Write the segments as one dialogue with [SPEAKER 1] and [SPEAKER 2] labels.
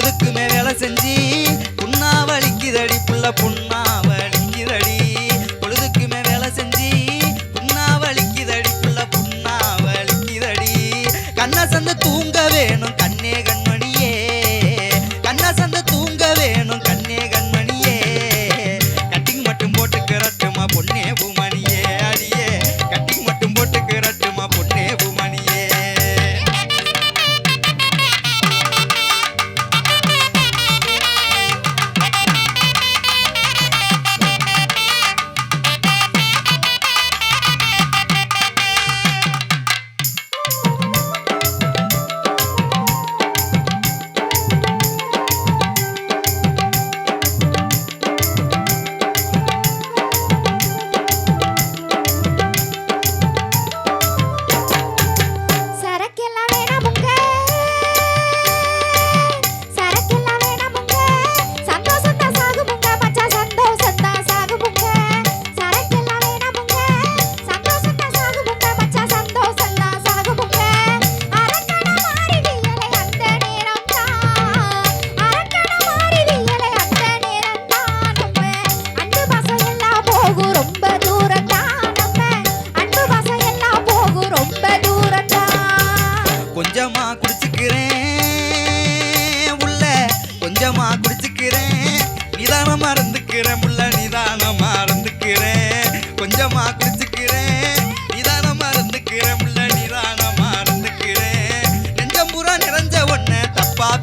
[SPEAKER 1] பொழுதுக்குமே வேலை செஞ்சு புண்ணா வலிக்குதடி புள்ள புண்ணு.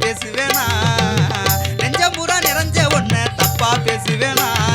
[SPEAKER 1] பேசுவேனா? நெஞ்சமுறை நிறைஞ்ச ஒன்ன தப்பா பேசுவேனா?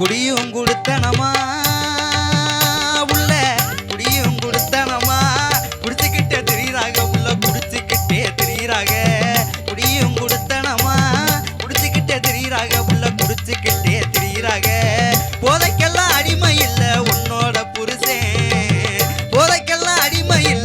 [SPEAKER 1] குடியும் கொடுத்தனமா? உள்ள குடியும் கொடுத்தனமா? குடிச்சுக்கிட்டே திரியிறாங்க உள்ள குடிச்சுக்கிட்டே தெரியுறாங்க குடியும் கொடுத்தனமா? குடிச்சுக்கிட்டே தெரியுறாங்க உள்ள குடிச்சுக்கிட்டே தெரியுறாங்க போதைக்கெல்லாம் அடிமை இல்லை உன்னோட புருஷன் போதைக்கெல்லாம் அடிமை இல்லை